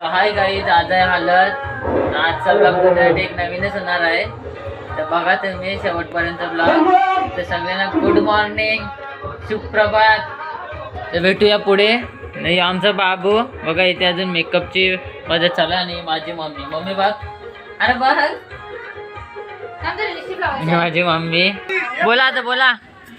हाय गाई आज आहे हालत. आजचा ब्लॉग तुमच्यासाठी एक नवीनच होणार आहे. तर बघा तुम्ही शेवटपर्यंत ब्लॉग तर सगळ्यांना गुड मॉर्निंग सुप्रभात. तर भेटूया पुढे. नाही आमचा बाबू बघा इथे अजून मेकअपची मदत चालू आहे आणि माझी मम्मी. मम्मी बघ. अरे बघ. माझी मम्मी. बोला आता बोला.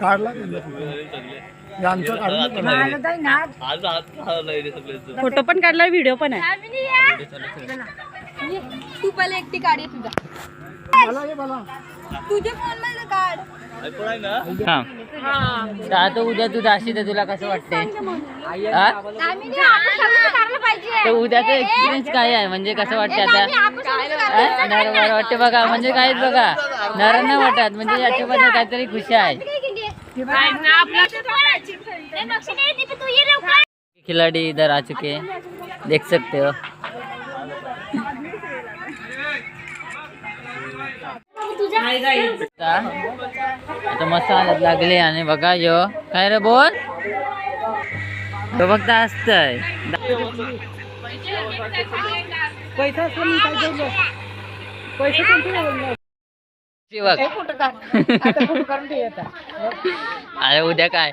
काढला आमचं फोटो पण काढला व्हिडिओ पण आहे. तू पहिले एकटी काढ तुझा. तुझ्या फोनमध्ये काढ. हा. तर आता उद्या तू जाशील तर तुला कसं वाटतंय? हा? तर उद्याचा एक्सपिरियन्स काय आहे? म्हणजे कसं वाटतं आता? हा? नर बरं वाटते बघा म्हणजे काहीच बघा? नर नाही वाटत म्हणजे याच्याबद्दल काहीतरी खुशी आहे. खिलाड़ी इधर आ चुके हैं देख सकते हो. आता हालत लागले आणि बघा यो. काय रे बोल? तो फक्त असतंय. बघ अरे उद्या काय?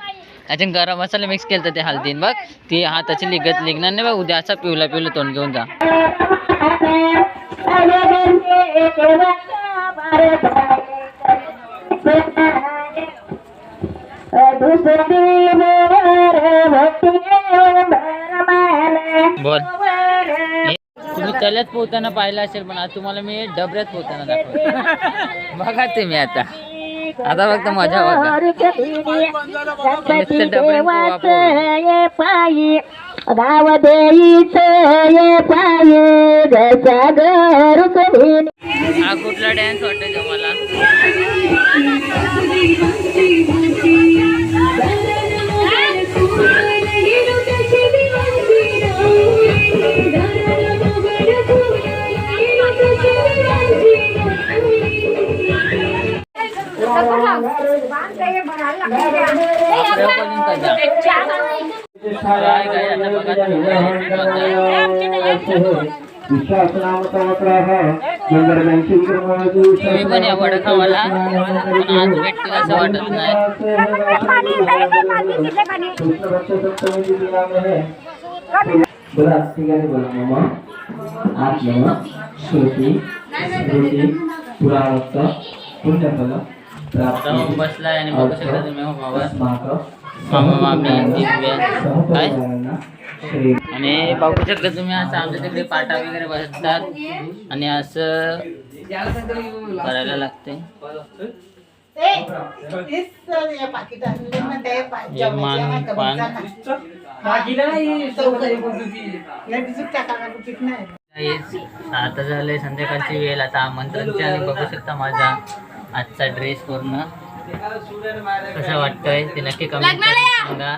अजून गरम मसाला मिक्स केलं ते हलदीन बघ. ती हाताची लिगत लिगणार नाही बघ. उद्या असा पिवला पिवला तोंड घेऊन जा. बोल. तुम्ही त्यालाच पोहताना पाहिलं असेल पण आज तुम्हाला मी डबऱ्यात पोहताना दाखवतो. बघा तुम्ही आता. आता फक्त मजा बघा. गाव देईच हा कुठला डॅन्स वाटतोय तुम्हाला तुम्ही पण या वडखावाला पण आज भेटतील असं वाटत नाही बोला ठिकाणी बोला ममा आत्म श्रुती स्मृती पुण्यफल आणि बघू शकता तुम्ही हो मामा मामी काय? आणि बघू शकता तुम्ही असं आमच्या तिकडे पाटा वगैरे बसतात. आणि असं करायला लागते हे मान पान आता झालंय संध्याकाळची वेळ. आता आमंत्रणची आणि बघू शकता माझा. आजचा ड्रेस पूर्ण कसा वाटतोय? ते नक्की कमेंट सांगा.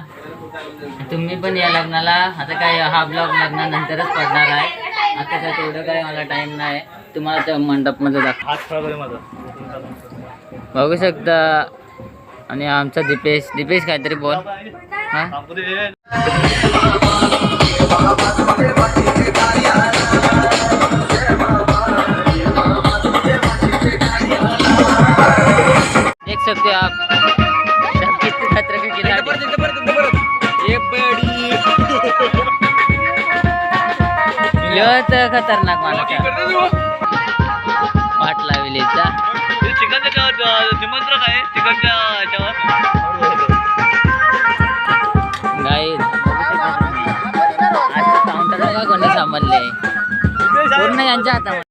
तुम्ही पण या लग्नाला. आता काय हा ब्लॉग लग्नानंतरच पडणार आहे. आता काय तेवढं काय मला टाइम नाही. तुम्हाला त्या मंडपमध्ये दाखव बघू शकता. आणि आमचा दिपेश. दिपेश काहीतरी बोल. हा? हो आप सब कितने खतरे के खिलाड़ी यो तर खतरनाक माणूस आहे. वाट लावली आज काउंटर बघा कोणी सांभाळले पूर्ण यांच्या हातामध्ये